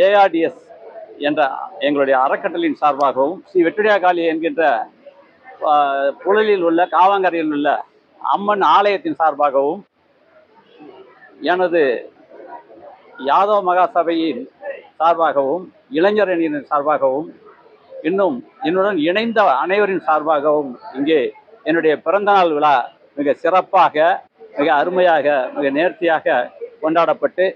ARTS என்ற எங்களுடைய அறக்கட்டளையின் சார்பாகவும் ஸ்ரீ வெட்டுடையா காளி என்கின்ற புழலில் உள்ள காவாங்கரையில் உள்ள அம்மன் ஆலயத்தின் சார்பாகவும் எனது யாதவ மகாசபையின் சார்பாகவும் இளைஞர் அணியினர் சார்பாகவும் இன்னும் என்னுடன் இணைந்த அனைவரின் சார்பாகவும் இங்கே என்னுடைய பிறந்தநாள் விழா மிக சிறப்பாக மிக அருமையாக மிக நேர்த்தியாக கொண்டாடப்பட்டு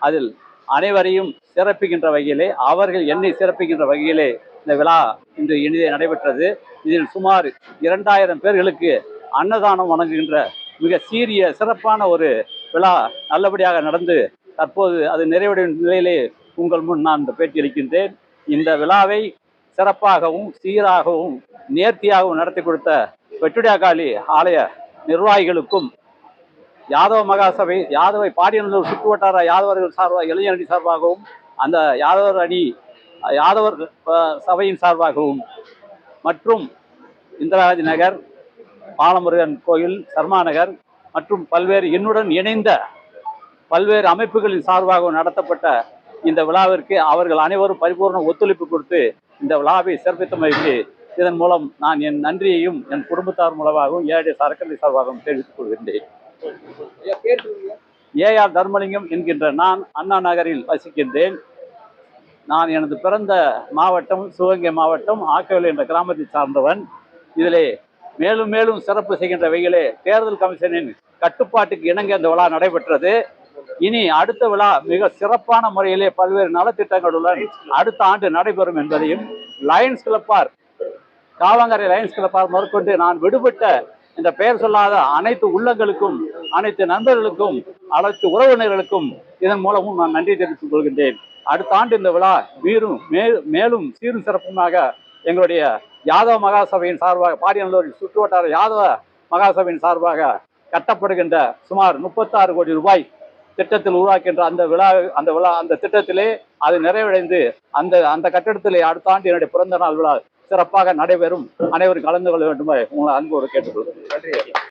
அதில் அனைவரையும் சிறப்பிக்கின்ற வகையிலே அவர்கள் என்னை சிறப்பிக்கின்ற வகையிலே இந்த விழா இன்று இனிதே நடைபெற்றது. இதில் சுமார் இரண்டாயிரம் பேர்களுக்கு அன்னதானம் வழங்குகின்ற மிக சீரிய சிறப்பான ஒரு விழா நல்லபடியாக நடந்து தற்போது அது நிறைவடையும் நிலையிலே உங்கள் முன் நான் இந்த பேட்டி அளிக்கின்றேன். இந்த விழாவை சிறப்பாகவும் சீராகவும் நேர்த்தியாகவும் நடத்தி கொடுத்த வெட்டுடையாக்காளி ஆலய நிர்வாகிகளுக்கும் யாதவ மகாசபை யாதவை பாடியநல்லூர் சுற்றுவட்டார யாதவர்கள் சார்பாக இளைஞரணி சார்பாகவும் அந்த யாதவர் அணி யாதவர் சபையின் சார்பாகவும் மற்றும் இந்திராகாந்தி நகர் பாலமுருகன் கோயில் சர்மா நகர் மற்றும் பல்வேறு என்னுடன் இணைந்த பல்வேறு அமைப்புகளின் சார்பாக நடத்தப்பட்ட இந்த விழாவிற்கு அவர்கள் அனைவரும் பரிபூர்ண ஒத்துழைப்பு கொடுத்து இந்த விழாவை சிறப்பித்தமைக்கு இதன் மூலம் நான் என் நன்றியையும் என் குடும்பத்தார் மூலமாகவும் ஏழை சரக்கரை சார்பாகவும் தெரிவித்துக் கொள்கின்றேன். ஏஆர் தர்மலிங்கம் என்கின்ற நான் அண்ணா நகரில் வசிக்கின்றேன். நான் எனது பிறந்த மாவட்டம் சிவகங்கை மாவட்டம் ஆக்கவில் என்ற கிராமத்தை சார்ந்தவன். இதிலே மேலும் மேலும் சிறப்பு செய்கின்ற வகையிலே தேர்தல் கமிஷனின் கட்டுப்பாட்டுக்கு இணங்க இந்த விழா நடைபெற்றது. இனி அடுத்த விழா மிக சிறப்பான முறையிலே பல்வேறு நலத்திட்டங்களுடன் அடுத்த ஆண்டு நடைபெறும் என்பதையும் லயன்ஸ் கிளப்பார் காவங்கரை லயன்ஸ் கிளப்பார் முதற்கொண்டு நான் விடுபட்ட இந்த பெயர் சொல்லாத அனைத்து உள்ளங்களுக்கும் அனைத்து நண்பர்களுக்கும் அனைத்து உறவினர்களுக்கும் இதன் மூலமும் நான் நன்றி தெரிவித்துக் கொள்கின்றேன். அடுத்த ஆண்டு இந்த விழா மீறும் மேலும் சீரும் சிறப்புமாக எங்களுடைய யாதவ மகாசபையின் சார்பாக பாடியநல்லூரில் சுற்றுவட்டார யாதவ மகாசபையின் சார்பாக கட்டப்படுகின்ற சுமார் முப்பத்தாறு கோடி ரூபாய் திட்டத்தில் உருவாக்கின்ற அந்த விழா அந்த விழா அந்த திட்டத்திலே அது நிறைவடைந்து அந்த அந்த கட்டிடத்திலே அடுத்த ஆண்டு என்னுடைய பிறந்த நாள் விழா சிறப்பாக நடைபெறும். அனைவரும் கலந்து கொள்ள வேண்டும். உங்களை அன்போடு கேட்டுக்கொள்கிறேன்.